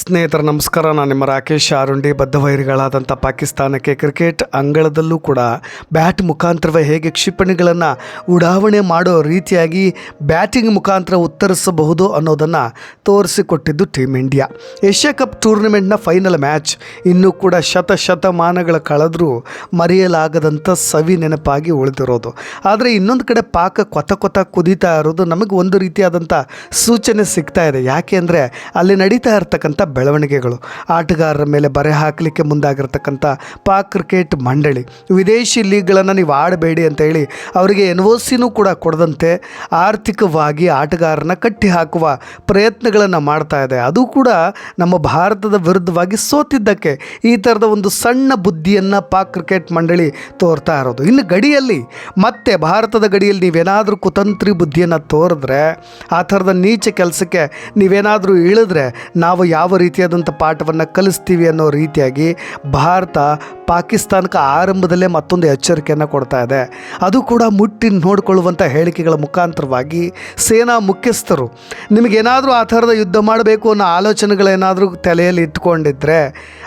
ಸ್ನೇಹಿತರ, ನಮಸ್ಕಾರ. ನಾನು ನಿಮ್ಮ ರಾಕೇಶ್ ಆರುಂಡಿ ಬದ್ಧವೈರಿಗಳಾದಂಥ ಪಾಕಿಸ್ತಾನಕ್ಕೆ ಕ್ರಿಕೆಟ್ ಅಂಗಳದಲ್ಲೂ ಕೂಡ ಬ್ಯಾಟ್ ಮುಖಾಂತರವೇ ಹೇಗೆ ಕ್ಷಿಪಣಿಗಳನ್ನು ಉಡಾವಣೆ ಮಾಡೋ ರೀತಿಯಾಗಿ ಬ್ಯಾಟಿಂಗ್ ಮುಖಾಂತರ ಉತ್ತರಿಸಬಹುದು ಅನ್ನೋದನ್ನು ತೋರಿಸಿಕೊಟ್ಟಿದ್ದು ಟೀಮ್ ಇಂಡಿಯಾ. ಏಷ್ಯಾ ಕಪ್ ಟೂರ್ನಮೆಂಟ್ನ ಫೈನಲ್ ಮ್ಯಾಚ್ ಇನ್ನೂ ಕೂಡ ಶತಶತಮಾನಗಳ ಕಳೆದರೂ ಮರೆಯಲಾಗದಂಥ ಸವಿ ನೆನಪಾಗಿ ಉಳಿದಿರೋದು. ಆದರೆ ಇನ್ನೊಂದು ಕಡೆ ಪಾಕ ಕೊತ ಕೊತ ಕುದೀತಾ ಇರೋದು ನಮಗೆ ಒಂದು ರೀತಿಯಾದಂಥ ಸೂಚನೆ ಸಿಗ್ತಾ ಇದೆ. ಯಾಕೆ ಅಂದರೆ ಅಲ್ಲಿ ನಡೀತಾ ಇರತಕ್ಕಂಥ ಬೆಳವಣಿಗೆಗಳು. ಆಟಗಾರರ ಮೇಲೆ ಬರೆ ಹಾಕಲಿಕ್ಕೆ ಮುಂದಾಗಿರ್ತಕ್ಕಂಥ ಪಾಕ್ ಕ್ರಿಕೆಟ್ ಮಂಡಳಿ. ವಿದೇಶಿ ಲೀಗ್ಗಳನ್ನು ನೀವು ಆಡಬೇಡಿ ಅಂತ ಹೇಳಿ ಅವರಿಗೆ ಎನ್ ಒ ಸಿನೂ ಕೂಡ ಕೊಡದಂತೆ ಆರ್ಥಿಕವಾಗಿ ಆಟಗಾರನ ಕಟ್ಟಿ ಹಾಕುವ ಪ್ರಯತ್ನಗಳನ್ನು ಮಾಡ್ತಾ ಇದೆ. ಅದು ಕೂಡ ನಮ್ಮ ಭಾರತದ ವಿರುದ್ಧವಾಗಿ ಸೋತಿದ್ದಕ್ಕೆ ಈ ಥರದ ಒಂದು ಸಣ್ಣ ಬುದ್ಧಿಯನ್ನು ಪಾಕ್ ಕ್ರಿಕೆಟ್ ಮಂಡಳಿ ತೋರ್ತಾ ಇರೋದು. ಇನ್ನು ಗಡಿಯಲ್ಲಿ ಮತ್ತೆ ಭಾರತದ ಗಡಿಯಲ್ಲಿ ನೀವೇನಾದರೂ ಕುತಂತ್ರಿ ಬುದ್ಧಿಯನ್ನು ತೋರಿದ್ರೆ, ಆ ಥರದ ನೀಚ ಕೆಲಸಕ್ಕೆ ನೀವೇನಾದರೂ ಇಳಿದ್ರೆ, ನಾವು ಯಾವ ರೀತಿಯಾದಂಥ ಪಾಠವನ್ನು ಕಲಿಸ್ತೀವಿ ಅನ್ನೋ ರೀತಿಯಾಗಿ ಭಾರತ ಪಾಕಿಸ್ತಾನಕ್ಕೆ ಆರಂಭದಲ್ಲೇ ಮತ್ತೊಂದು ಎಚ್ಚರಿಕೆಯನ್ನು ಕೊಡ್ತಾ ಇದೆ. ಅದು ಕೂಡ ಮುಟ್ಟಿ ನೋಡಿಕೊಳ್ಳುವಂಥ ಹೇಳಿಕೆಗಳ ಮುಖಾಂತರವಾಗಿ ಸೇನಾ ಮುಖ್ಯಸ್ಥರು ನಿಮಗೇನಾದರೂ ಆ ಥರದ ಯುದ್ಧ ಮಾಡಬೇಕು ಅನ್ನೋ ಆಲೋಚನೆಗಳೇನಾದರೂ ತಲೆಯಲ್ಲಿ ಇಟ್ಕೊಂಡಿದ್ರೆ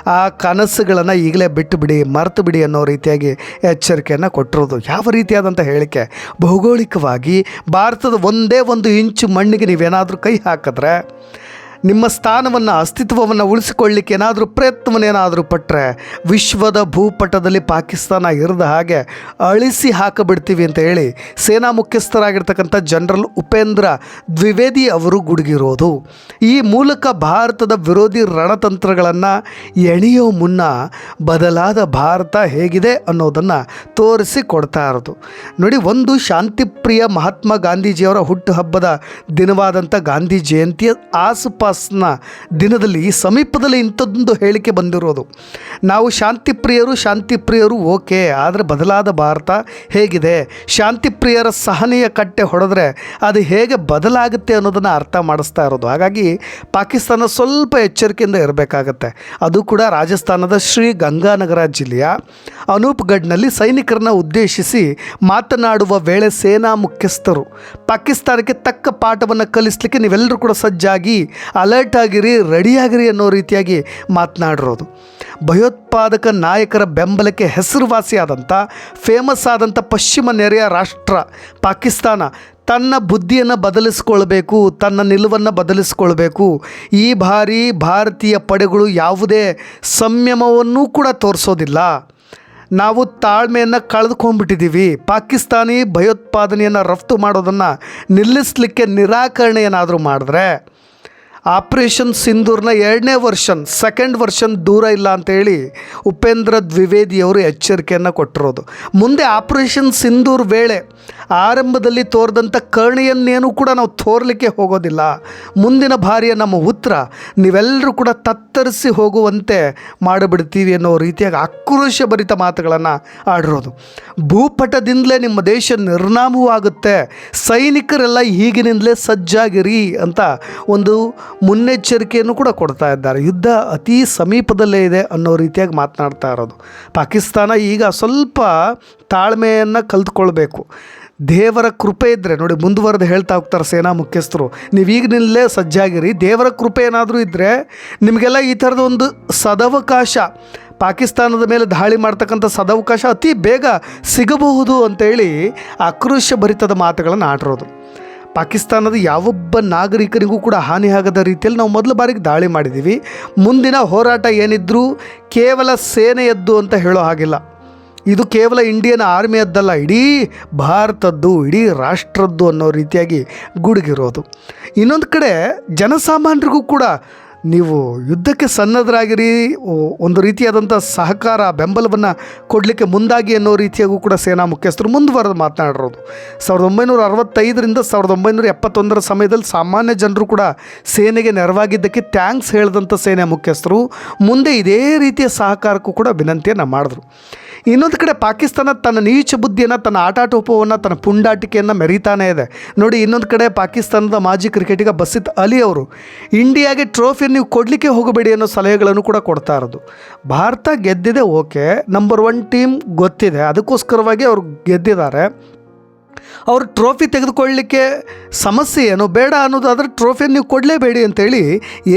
ಆ ಕನಸುಗಳನ್ನು ಈಗಲೇ ಬಿಟ್ಟು ಬಿಡಿ, ಮರೆತು ಬಿಡಿ ಅನ್ನೋ ರೀತಿಯಾಗಿ ಎಚ್ಚರಿಕೆಯನ್ನು ಕೊಟ್ಟಿರೋದು. ಯಾವ ರೀತಿಯಾದಂಥ ಹೇಳಿಕೆ? ಭೌಗೋಳಿಕವಾಗಿ ಭಾರತದ ಒಂದೇ ಒಂದು ಇಂಚು ಮಣ್ಣಿಗೆ ನೀವೇನಾದರೂ ಕೈ ಹಾಕಿದ್ರೆ ನಿಮ್ಮ ಸ್ಥಾನವನ್ನು, ಅಸ್ತಿತ್ವವನ್ನು ಉಳಿಸಿಕೊಳ್ಳಿಕ್ಕೆ ಏನಾದರೂ ಪ್ರಯತ್ನವನ್ನೇನಾದರೂ ಪಟ್ಟರೆ ವಿಶ್ವದ ಭೂಪಟದಲ್ಲಿ ಪಾಕಿಸ್ತಾನ ಇರದ ಹಾಗೆ ಅಳಿಸಿ ಹಾಕಬಿಡ್ತೀವಿ ಅಂತ ಹೇಳಿ ಸೇನಾ ಮುಖ್ಯಸ್ಥರಾಗಿರ್ತಕ್ಕಂಥ ಜನರಲ್ ಉಪೇಂದ್ರ ದ್ವಿವೇದಿ ಅವರು ಗುಡುಗಿರೋದು. ಈ ಮೂಲಕ ಭಾರತದ ವಿರೋಧಿ ರಣತಂತ್ರಗಳನ್ನು ಎಣೆಯೋ ಮುನ್ನ ಬದಲಾದ ಭಾರತ ಹೇಗಿದೆ ಅನ್ನೋದನ್ನು ತೋರಿಸಿ ಕೊಡ್ತಾ ಇರೋದು. ನೋಡಿ, ಒಂದು ಶಾಂತಿಪ್ರಿಯ ಮಹಾತ್ಮ ಗಾಂಧೀಜಿಯವರ ಹುಟ್ಟುಹಬ್ಬದ ದಿನವಾದಂಥ ಗಾಂಧಿ ಜಯಂತಿಯ ಆಸುಪಾಸಿನ ದಿನದಲ್ಲಿ ಸಮೀಪದಲ್ಲಿ ಇಂಥದ್ದೊಂದು ಹೇಳಿಕೆ ಬಂದಿರೋದು. ನಾವು ಶಾಂತಿಪ್ರಿಯರು ಶಾಂತಿಪ್ರಿಯರು ಓಕೆ, ಆದರೆ ಬದಲಾದ ಭಾರತ ಹೇಗಿದೆ? ಶಾಂತಿಪ್ರಿಯರ ಸಹನೆಯ ಕಟ್ಟೆ ಹೊಡೆದ್ರೆ ಅದು ಹೇಗೆ ಬದಲಾಗುತ್ತೆ ಅನ್ನೋದನ್ನು ಅರ್ಥ ಮಾಡಿಸ್ತಾ ಇರೋದು. ಹಾಗಾಗಿ ಪಾಕಿಸ್ತಾನ ಸ್ವಲ್ಪ ಎಚ್ಚರಿಕೆಯಿಂದ ಇರಬೇಕಾಗತ್ತೆ. ಅದು ಕೂಡ ರಾಜಸ್ಥಾನದ ಶ್ರೀ ಗಂಗಾನಗರ ಜಿಲ್ಲೆಯ ಅನೂಪ್ಗಢ್ನಲ್ಲಿ ಸೈನಿಕರನ್ನ ಉದ್ದೇಶಿಸಿ ಮಾತನಾಡುವ ವೇಳೆ ಸೇನಾ ಮುಖ್ಯಸ್ಥರು, ಪಾಕಿಸ್ತಾನಕ್ಕೆ ತಕ್ಕ ಪಾಠವನ್ನು ಕಲಿಸಲಿಕ್ಕೆ ನೀವೆಲ್ಲರೂ ಕೂಡ ಸಜ್ಜಾಗಿ ಅಲರ್ಟ್ ಆಗಿರಿ ರೆಡಿಯಾಗಿರಿ ಅನ್ನೋ ರೀತಿಯಾಗಿ ಮಾತನಾಡಿರೋದು. ಭಯೋತ್ಪಾದಕ ನಾಯಕರ ಬೆಂಬಲಕ್ಕೆ ಹೆಸರುವಾಸಿಯಾದಂಥ ಫೇಮಸ್ ಆದಂಥ ಪಶ್ಚಿಮ ನೆರೆಯ ರಾಷ್ಟ್ರ ಪಾಕಿಸ್ತಾನ, ತನ್ನ ಬುದ್ಧಿಯನ್ನು ಬದಲಿಸ್ಕೊಳ್ಬೇಕು, ತನ್ನ ನಿಲುವನ್ನು ಬದಲಿಸ್ಕೊಳ್ಬೇಕು. ಈ ಬಾರಿ ಭಾರತೀಯ ಪಡೆಗಳು ಯಾವುದೇ ಸಂಯಮವನ್ನೂ ಕೂಡ ತೋರಿಸೋದಿಲ್ಲ. ನಾವು ತಾಳ್ಮೆಯನ್ನು ಕಳೆದುಕೊಂಡ್ಬಿಟ್ಟಿದ್ದೀವಿ. ಪಾಕಿಸ್ತಾನಿ ಭಯೋತ್ಪಾದನೆಯನ್ನು ರಫ್ತು ಮಾಡೋದನ್ನು ನಿಲ್ಲಿಸಲಿಕ್ಕೆ ನಿರಾಕರಣೆ ಏನಾದರೂ ಮಾಡಿದ್ರೆ ಆಪ್ರೇಷನ್ ಸಿಂಧೂರ್ನ ಎರಡನೇ ವರ್ಷನ್ ಸೆಕೆಂಡ್ ವರ್ಷನ್ ದೂರ ಇಲ್ಲ ಅಂತೇಳಿ ಉಪೇಂದ್ರ ದ್ವಿವೇದಿಯವರು ಎಚ್ಚರಿಕೆಯನ್ನು ಕೊಟ್ಟಿರೋದು. ಮುಂದೆ ಆಪ್ರೇಷನ್ ಸಿಂಧೂರ್ ವೇಳೆ ಆರಂಭದಲ್ಲಿ ತೋರಿದಂಥ ಕರ್ಣೆಯನ್ನೇನು ಕೂಡ ನಾವು ತೋರಲಿಕ್ಕೆ ಹೋಗೋದಿಲ್ಲ. ಮುಂದಿನ ಬಾರಿಯ ನಮ್ಮ ಉತ್ತರ ನೀವೆಲ್ಲರೂ ಕೂಡ ತತ್ತರಿಸಿ ಹೋಗುವಂತೆ ಮಾಡಿಬಿಡ್ತೀವಿ ಅನ್ನೋ ರೀತಿಯಾಗಿ ಆಕ್ರೋಶಭರಿತ ಮಾತುಗಳನ್ನು ಆಡಿರೋದು. ಭೂಪಟದಿಂದಲೇ ನಿಮ್ಮ ದೇಶ ನಿರ್ನಾಮವಾಗುತ್ತೆ. ಸೈನಿಕರೆಲ್ಲ ಈಗಿನಿಂದಲೇ ಸಜ್ಜಾಗಿರಿ ಅಂತ ಒಂದು ಮುನ್ನೆಚ್ಚರಿಕೆಯನ್ನು ಕೂಡ ಕೊಡ್ತಾ ಇದ್ದಾರೆ. ಯುದ್ಧ ಅತಿ ಸಮೀಪದಲ್ಲೇ ಇದೆ ಅನ್ನೋ ರೀತಿಯಾಗಿ ಮಾತನಾಡ್ತಾ ಇರೋದು. ಪಾಕಿಸ್ತಾನ ಈಗ ಸ್ವಲ್ಪ ತಾಳ್ಮೆಯನ್ನು ಕಲ್ತ್ಕೊಳ್ಬೇಕು. ದೇವರ ಕೃಪೆ ಇದ್ದರೆ ನೋಡಿ ಮುಂದುವರೆದು ಹೇಳ್ತಾ ಹೋಗ್ತಾರೆ ಸೇನಾ ಮುಖ್ಯಸ್ಥರು ನೀವು ಈಗಿನಿಂದಲೇ ಸಜ್ಜಾಗಿರಿ. ದೇವರ ಕೃಪೆ ಏನಾದರೂ ಇದ್ದರೆ ನಿಮಗೆಲ್ಲ ಈ ಥರದ ಒಂದು ಸದವಕಾಶ, ಪಾಕಿಸ್ತಾನದ ಮೇಲೆ ದಾಳಿ ಮಾಡ್ತಕ್ಕಂಥ ಸದವಕಾಶ ಅತಿ ಬೇಗ ಸಿಗಬಹುದು ಅಂತೇಳಿ ಆಕ್ರೋಶಭರಿತದ ಮಾತುಗಳನ್ನು ಆಡಿರೋದು. ಪಾಕಿಸ್ತಾನದ ಯಾವೊಬ್ಬ ನಾಗರಿಕರಿಗೂ ಕೂಡ ಹಾನಿಯಾಗದ ರೀತಿಯಲ್ಲಿ ನಾವು ಮೊದಲ ಬಾರಿಗೆ ದಾಳಿ ಮಾಡಿದ್ದೀವಿ. ಮುಂದಿನ ಹೋರಾಟ ಏನಿದ್ರೂ ಕೇವಲ ಸೇನೆಯದ್ದು ಅಂತ ಹೇಳೋ ಹಾಗಿಲ್ಲ. ಇದು ಕೇವಲ ಇಂಡಿಯನ್ ಆರ್ಮಿಯದ್ದಲ್ಲ, ಇಡೀ ಭಾರತದ್ದು, ಇಡೀ ರಾಷ್ಟ್ರದ್ದು ಅನ್ನೋ ರೀತಿಯಾಗಿ ಗುಡುಗಿರೋದು. ಇನ್ನೊಂದು ಕಡೆ ಜನಸಾಮಾನ್ಯರಿಗೂ ಕೂಡ ನೀವು ಯುದ್ಧಕ್ಕೆ ಸನ್ನದ್ಧರಾಗಿರಿ ಒಂದು ರೀತಿಯಾದಂಥ ಸಹಕಾರ, ಬೆಂಬಲವನ್ನು ಕೊಡಲಿಕ್ಕೆ ಮುಂದಾಗಿ ಅನ್ನೋ ರೀತಿಯಾಗೂ ಕೂಡ ಸೇನಾ ಮುಖ್ಯಸ್ಥರು ಮುಂದುವರೆದು ಮಾತನಾಡಿರೋದು. ಸಾವಿರದ ಒಂಬೈನೂರ ಅರವತ್ತೈದರಿಂದ ಸಾವಿರದ ಒಂಬೈನೂರ ಎಪ್ಪತ್ತೊಂದರ ಸಮಯದಲ್ಲಿ ಸಾಮಾನ್ಯ ಜನರು ಕೂಡ ಸೇನೆಗೆ ನೆರವಾಗಿದ್ದಕ್ಕೆ ಥ್ಯಾಂಕ್ಸ್ ಹೇಳಿದಂಥ ಸೇನೆ ಮುಖ್ಯಸ್ಥರು ಮುಂದೆ ಇದೇ ರೀತಿಯ ಸಹಕಾರಕ್ಕೂ ಕೂಡ ವಿನಂತಿಯನ್ನು ಮಾಡಿದ್ರು. ಇನ್ನೊಂದು ಕಡೆ ಪಾಕಿಸ್ತಾನ ತನ್ನ ನೀಚ ಬುದ್ಧಿಯನ್ನು, ತನ್ನ ಆಟಾಟೋಪವನ್ನು, ತನ್ನ ಪುಂಡಾಟಿಕೆಯನ್ನು ಮೆರೀತಾನೆ ಇದೆ. ನೋಡಿ, ಇನ್ನೊಂದು ಕಡೆ ಪಾಕಿಸ್ತಾನದ ಮಾಜಿ ಕ್ರಿಕೆಟಿಗ ಬಸಿತ್ ಅಲಿ ಅವರು, ಇಂಡಿಯಾಗೆ ಟ್ರೋಫಿಯನ್ನು ನೀವು ಕೊಡಲಿಕ್ಕೆ ಹೋಗಬೇಡಿ ಅನ್ನೋ ಸಲಹೆಗಳನ್ನು ಕೂಡ ಕೊಡ್ತಾ ಇರೋದು. ಭಾರತ ಗೆದ್ದಿದೆ, ಓಕೆ. ನಂಬರ್ ಒನ್ ಟೀಮ್ ಗೊತ್ತಿದೆ. ಅದಕ್ಕೋಸ್ಕರವಾಗಿ ಅವರು ಗೆದ್ದಿದ್ದಾರೆ. ಅವರು ಟ್ರೋಫಿ ತೆಗೆದುಕೊಳ್ಳಲಿಕ್ಕೆ ಸಮಸ್ಯೆ ಏನು? ಬೇಡ ಅನ್ನೋದಾದರೆ ಟ್ರೋಫಿಯನ್ನು ನೀವು ಕೊಡಲೇಬೇಡಿ ಅಂತೇಳಿ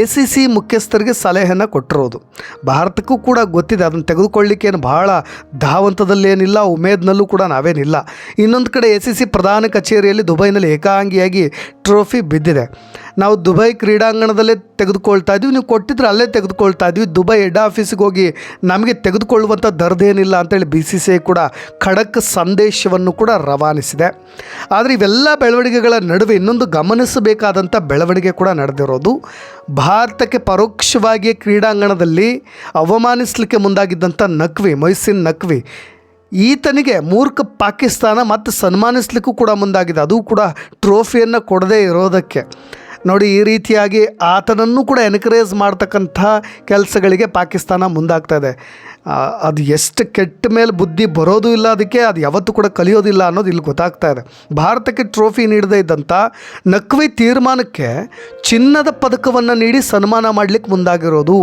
ಎ ಸಿ ಸಿ ಮುಖ್ಯಸ್ಥರಿಗೆ ಸಲಹೆಯನ್ನು ಕೊಟ್ಟಿರೋದು. ಭಾರತಕ್ಕೂ ಕೂಡ ಗೊತ್ತಿದೆ ಅದನ್ನು ತೆಗೆದುಕೊಳ್ಳಿಕ್ಕೆ ಏನು ಬಹಳ ಧಾವಂತದಲ್ಲೇನಿಲ್ಲ, ಉಮೇದ್ನಲ್ಲೂ ಕೂಡ ನಾವೇನಿಲ್ಲ. ಇನ್ನೊಂದು ಕಡೆ ಎ ಸಿ ಸಿ ಪ್ರಧಾನ ಕಚೇರಿಯಲ್ಲಿ ದುಬೈನಲ್ಲಿ ಏಕಾಂಗಿಯಾಗಿ ಟ್ರೋಫಿ ಬಿದ್ದಿದೆ. ನಾವು ದುಬೈ ಕ್ರೀಡಾಂಗಣದಲ್ಲೇ ತೆಗೆದುಕೊಳ್ತಾ ಇದ್ವಿ. ನೀವು ಕೊಟ್ಟಿದ್ರೆ ಅಲ್ಲೇ ತೆಗೆದುಕೊಳ್ತಾ ಇದ್ವಿ. ದುಬೈ ಹೆಡ್ ಆಫೀಸಿಗೆ ಹೋಗಿ ನಮಗೆ ತೆಗೆದುಕೊಳ್ಳುವಂಥ ದರ್ದೇನಿಲ್ಲ ಅಂತೇಳಿ ಬಿ ಸಿ ಸಿ ಐ ಕೂಡ ಖಡಕ್ ಸಂದೇಶವನ್ನು ಕೂಡ ರವಾನಿಸಿದೆ. ಆದರೆ ಇವೆಲ್ಲ ಬೆಳವಣಿಗೆಗಳ ನಡುವೆ ಇನ್ನೊಂದು ಗಮನಿಸಬೇಕಾದಂಥ ಬೆಳವಣಿಗೆ ಕೂಡ ನಡೆದಿರೋದು. ಭಾರತಕ್ಕೆ ಪರೋಕ್ಷವಾಗಿ ಕ್ರೀಡಾಂಗಣದಲ್ಲಿ ಅವಮಾನಿಸಲಿಕ್ಕೆ ಮುಂದಾಗಿದ್ದಂಥ ನಕ್ವಿ ಮೈಸಿನ್ ನಕ್ವಿ ಈತನಿಗೆ ಮೂರ್ಖ ಪಾಕಿಸ್ತಾನ ಮತ್ತು ಸನ್ಮಾನಿಸ್ಲಿಕ್ಕೂ ಕೂಡ ಮುಂದಾಗಿದೆ. ಅದು ಕೂಡ ಟ್ರೋಫಿಯನ್ನು ಕೊಡದೇ ಇರೋದಕ್ಕೆ. ನೋಡಿ, ಈ ರೀತಿಯಾಗಿ ಆತನನ್ನು ಕೂಡ ಎನ್ಕರೇಜ್ ಮಾಡ್ತಕ್ಕಂಥ ಕೆಲಸಗಳಿಗೆ ಪಾಕಿಸ್ತಾನ ಮುಂದಾಗ್ತಾ ಇದೆ. ಅದು ಎಷ್ಟು ಕೆಟ್ಟ ಮೇಲೆ ಬುದ್ಧಿ ಬರೋದು ಇಲ್ಲ ಅದಕ್ಕೆ, ಅದು ಯಾವತ್ತೂ ಕೂಡ ಕಲಿಯೋದಿಲ್ಲ ಅನ್ನೋದು ಇಲ್ಲಿ ಗೊತ್ತಾಗ್ತಾ ಇದೆ. ಭಾರತಕ್ಕೆ ಟ್ರೋಫಿ ನೀಡದೇ ಇದ್ದಂಥ ನಕ್ವಿ ತೀರ್ಮಾನಕ್ಕೆ ಚಿನ್ನದ ಪದಕವನ್ನು ನೀಡಿ ಸನ್ಮಾನ ಮಾಡಲಿಕ್ಕೆ ಮುಂದಾಗಿರೋದು.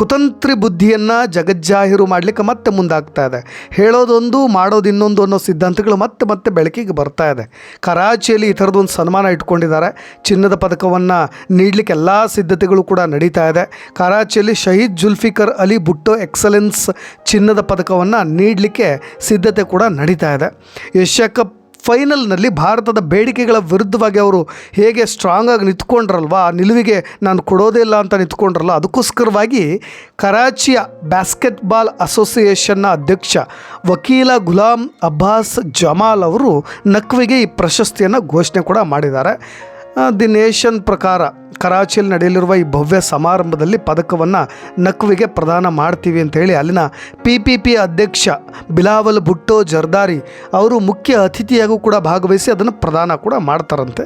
ಕುತಂತ್ರಿ ಬುದ್ಧಿಯನ್ನು ಜಗಜ್ಜಾಹಿರು ಮಾಡಲಿಕ್ಕೆ ಮತ್ತೆ ಮುಂದಾಗ್ತಾ ಇದೆ. ಹೇಳೋದೊಂದು, ಮಾಡೋದು ಇನ್ನೊಂದು ಅನ್ನೋ ಸಿದ್ಧಾಂತಗಳು ಮತ್ತೆ ಮತ್ತೆ ಬೆಳಕಿಗೆ ಬರ್ತಾ ಇದೆ. ಕರಾಚಿಯಲ್ಲಿ ಈ ಥರದೊಂದು ಸನ್ಮಾನ ಇಟ್ಕೊಂಡಿದ್ದಾರೆ. ಚಿನ್ನದ ಪದಕವನ್ನು ನೀಡಲಿಕ್ಕೆ ಎಲ್ಲ ಸಿದ್ಧತೆಗಳು ಕೂಡ ನಡೀತಾ ಇದೆ. ಕರಾಚಿಯಲ್ಲಿ ಶಹೀದ್ ಜುಲ್ಫಿಕರ್ ಅಲಿ ಬುಟ್ಟೋ ಎಕ್ಸಲೆನ್ಸ್ ಚಿನ್ನದ ಪದಕವನ್ನು ನೀಡಲಿಕ್ಕೆ ಸಿದ್ಧತೆ ಕೂಡ ನಡೀತಾ ಇದೆ. ಏಷ್ಯಾ ಕಪ್ ಫೈನಲ್ನಲ್ಲಿ ಭಾರತದ ಬೇಡಿಕೆಗಳ ವಿರುದ್ಧವಾಗಿ ಅವರು ಹೇಗೆ ಸ್ಟ್ರಾಂಗ್ ಆಗಿ ನಿಂತ್ಕೊಂಡ್ರಲ್ವ? ಆ ನಿಲುವಿಗೆ ನಾನು ಕೊಡೋದೇ ಇಲ್ಲ ಅಂತ ನಿಂತ್ಕೊಂಡ್ರಲ್ಲ? ಅದಕ್ಕೋಸ್ಕರವಾಗಿ ಕರಾಚಿಯ ಬ್ಯಾಸ್ಕೆಟ್ಬಾಲ್ ಅಸೋಸಿಯೇಷನ್ನ ಅಧ್ಯಕ್ಷ ವಕೀಲ ಗುಲಾಮ್ ಅಬ್ಬಾಸ್ ಜಮಾಲ್ ಅವರು ನಕ್ವಿಗೆ ಈ ಪ್ರಶಸ್ತಿಯನ್ನು ಘೋಷಣೆ ಕೂಡ ಮಾಡಿದ್ದಾರೆ. ದಿ ನೇಷನ್ ಪ್ರಕಾರ ಕರಾಚಿಯಲ್ಲಿ ನಡೆಯಲಿರುವ ಈ ಭವ್ಯ ಸಮಾರಂಭದಲ್ಲಿ ಪದಕವನ್ನು ನಕ್ವಿಗೆ ಪ್ರದಾನ ಮಾಡ್ತೀವಿ ಅಂತ ಹೇಳಿ ಅಲ್ಲಿನ ಪಿ ಪಿ ಪಿ ಅಧ್ಯಕ್ಷ ಬಿಲಾವಲ್ ಭುಟ್ಟೋ ಜರ್ದಾರಿ ಅವರು ಮುಖ್ಯ ಅತಿಥಿಯಾಗೂ ಕೂಡ ಭಾಗವಹಿಸಿ ಅದನ್ನು ಪ್ರದಾನ ಕೂಡ ಮಾಡ್ತಾರಂತೆ.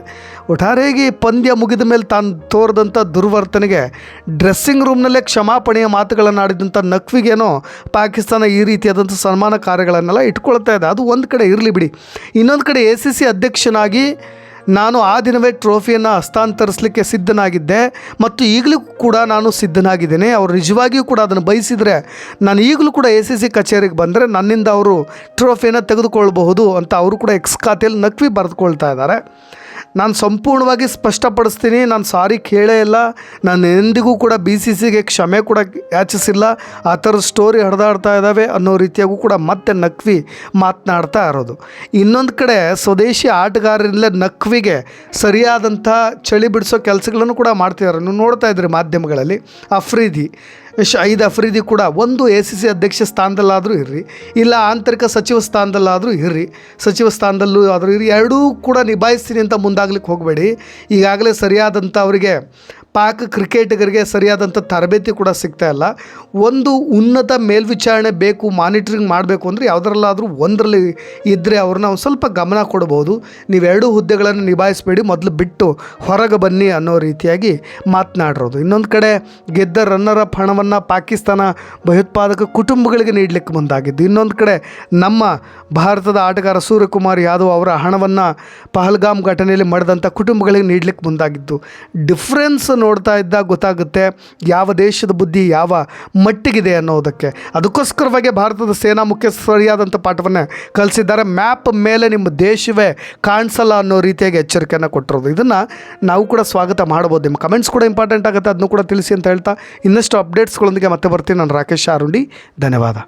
ಒಟ್ಟಾರೆಯಾಗಿ ಪಂದ್ಯ ಮುಗಿದ ಮೇಲೆ ತಾನು ತೋರಿದಂಥ ದುರ್ವರ್ತನೆಗೆ ಡ್ರೆಸ್ಸಿಂಗ್ ರೂಮ್ನಲ್ಲೇ ಕ್ಷಮಾಪಣೆಯ ಮಾತುಗಳನ್ನು ಆಡಿದಂಥ ನಕ್ವಿಗೇನೋ ಪಾಕಿಸ್ತಾನ ಈ ರೀತಿಯಾದಂಥ ಸನ್ಮಾನ ಕಾರ್ಯಗಳನ್ನೆಲ್ಲ ಇಟ್ಕೊಳ್ತಾ ಇದೆ. ಅದು ಒಂದು ಕಡೆ ಇರಲಿ ಬಿಡಿ. ಇನ್ನೊಂದು ಕಡೆ ಎ ಸಿ ಸಿ ಅಧ್ಯಕ್ಷನಾಗಿ ನಾನು ಆ ದಿನವೇ ಟ್ರೋಫಿಯನ್ನು ಹಸ್ತಾಂತರಿಸಲಿಕ್ಕೆ ಸಿದ್ಧನಾಗಿದ್ದೆ ಮತ್ತು ಈಗಲೂ ಕೂಡ ನಾನು ಸಿದ್ಧನಾಗಿದ್ದೇನೆ. ಅವರು ನಿಜವಾಗಿಯೂ ಕೂಡ ಅದನ್ನು ಬಯಸಿದರೆ ನಾನು ಈಗಲೂ ಕೂಡ ಎ ಸಿ ಸಿ ಕಚೇರಿಗೆ ಬಂದರೆ ನನ್ನಿಂದ ಅವರು ಟ್ರೋಫಿಯನ್ನು ತೆಗೆದುಕೊಳ್ಬಹುದು ಅಂತ ಅವರು ಕೂಡ ಎಕ್ಸ್ ಖಾತೆಯಲ್ಲಿ ನಕ್ವಿ ಬರೆದುಕೊಳ್ತಾ ಇದ್ದಾರೆ. ನಾನು ಸಂಪೂರ್ಣವಾಗಿ ಸ್ಪಷ್ಟಪಡಿಸ್ತೀನಿ. ನಾನು ಸಾರಿ ಕೇಳೇ ಇಲ್ಲ. ನಾನು ಎಂದಿಗೂ ಕೂಡ ಬಿ ಸಿ ಸಿಗೆ ಕ್ಷಮೆ ಕೂಡ ಯಾಚಿಸಿಲ್ಲ. ಆ ಥರದ ಸ್ಟೋರಿ ಹರಿದಾಡ್ತಾ ಇದ್ದಾವೆ ಅನ್ನೋ ರೀತಿಯಾಗೂ ಕೂಡ ಮತ್ತೆ ನಕ್ವಿ ಮಾತನಾಡ್ತಾ ಇರೋದು. ಇನ್ನೊಂದು ಕಡೆ ಸ್ವದೇಶಿ ಆಟಗಾರರಿಂದಲೇ ನಕ್ವಿಗೆ ಸರಿಯಾದಂಥ ಚಳಿ ಬಿಡಿಸೋ ಕೆಲಸಗಳನ್ನು ಕೂಡ ಮಾಡ್ತಿದ್ದಾರೆ. ನೋಡ್ತಾ ಇದ್ರಿ ಮಾಧ್ಯಮಗಳಲ್ಲಿ. ಅಫ್ರೀದಿ. ಶಹೀದ್ ಅಫ್ರೀದಿ ಕೂಡ ಒಂದು ಎ ಸಿ ಸಿ ಅಧ್ಯಕ್ಷ ಸ್ಥಾನದಲ್ಲಾದರೂ ಇರ್ರಿ, ಇಲ್ಲ ಆಂತರಿಕ ಸಚಿವ ಸ್ಥಾನದಲ್ಲಾದರೂ ಇರ್ರಿ, ಸಚಿವ ಸ್ಥಾನದಲ್ಲೂ ಆದರೂ ಇರ್ರಿ, ಎರಡೂ ಕೂಡ ನಿಭಾಯಿಸ್ತೀನಿ ಅಂತ ಮುಂದಾಗ್ಲಿಕ್ಕೆ ಹೋಗಬೇಡಿ. ಈಗಾಗಲೇ ಸರಿಯಾದಂಥ ಅವರಿಗೆ ಪಾಕ್ ಕ್ರಿಕೆಟಿಗರಿಗೆ ಸರಿಯಾದಂಥ ತರಬೇತಿ ಕೂಡ ಸಿಗ್ತಾ ಇಲ್ಲ. ಒಂದು ಉನ್ನತ ಮೇಲ್ವಿಚಾರಣೆ ಬೇಕು ಮಾನಿಟ್ರಿಂಗ್ ಮಾಡಬೇಕು ಅಂದರೆ ಯಾವುದರಲ್ಲಾದರೂ ಒಂದರಲ್ಲಿ ಇದ್ದರೆ ಅವ್ರನ್ನ ಒಂದು ಸ್ವಲ್ಪ ಗಮನ ಕೊಡ್ಬೋದು. ನೀವೆರಡೂ ಹುದ್ದೆಗಳನ್ನು ನಿಭಾಯಿಸಬೇಡಿ, ಮೊದಲು ಬಿಟ್ಟು ಹೊರಗೆ ಬನ್ನಿ ಅನ್ನೋ ರೀತಿಯಾಗಿ ಮಾತನಾಡಿರೋದು. ಇನ್ನೊಂದು ಕಡೆ ಗೆದ್ದ ರನ್ನರ್ ಅಪ್ ಹಣವನ್ನು ಪಾಕಿಸ್ತಾನ ಭಯೋತ್ಪಾದಕ ಕುಟುಂಬಗಳಿಗೆ ನೀಡಲಿಕ್ಕೆ ಮುಂದಾಗಿದ್ದು. ಇನ್ನೊಂದು ಕಡೆ ನಮ್ಮ ಭಾರತದ ಆಟಗಾರ ಸೂರ್ಯಕುಮಾರ್ ಯಾದವ್ ಅವರ ಹಣವನ್ನು ಪಹಲ್ಗಾಮ್ ಘಟನೆಯಲ್ಲಿ ಮಾಡಿದಂಥ ಕುಟುಂಬಗಳಿಗೆ ನೀಡಲಿಕ್ಕೆ ಮುಂದಾಗಿದ್ದು. ಡಿಫ್ರೆನ್ಸ್ ನೋಡ್ತಾ ಇದ್ದಾಗ ಗೊತ್ತಾಗುತ್ತೆ ಯಾವ ದೇಶದ ಬುದ್ಧಿ ಯಾವ ಮಟ್ಟಿಗಿದೆ ಅನ್ನೋದಕ್ಕೆ. ಅದಕ್ಕೋಸ್ಕರವಾಗಿ ಭಾರತದ ಸೇನಾ ಮುಖ್ಯಸ್ಥ ಸರಿಯಾದಂಥ ಪಾಠವನ್ನು ಕಲಿಸಿದ್ದಾರೆ. ಮ್ಯಾಪ್ ಮೇಲೆ ನಿಮ್ಮ ದೇಶವೇ ಕಾಣಿಸಲ್ಲ ಅನ್ನೋ ರೀತಿಯಾಗಿ ಎಚ್ಚರಿಕೆಯನ್ನು ಕೊಟ್ಟಿರೋದು. ಇದನ್ನು ನಾವು ಕೂಡ ಸ್ವಾಗತ ಮಾಡ್ಬೋದು. ನಿಮ್ಮ ಕಮೆಂಟ್ಸ್ ಕೂಡ ಇಂಪಾರ್ಟೆಂಟ್ ಆಗುತ್ತೆ. ಅದನ್ನು ಕೂಡ ತಿಳಿಸಿ ಅಂತ ಹೇಳ್ತಾ ಇನ್ನಷ್ಟು ಅಪ್ಡೇಟ್ಸ್ಗಳೊಂದಿಗೆ ಮತ್ತೆ ಬರ್ತೀನಿ. ನಾನು ರಾಕೇಶ್ ಆರುಂಡಿ. ಧನ್ಯವಾದ.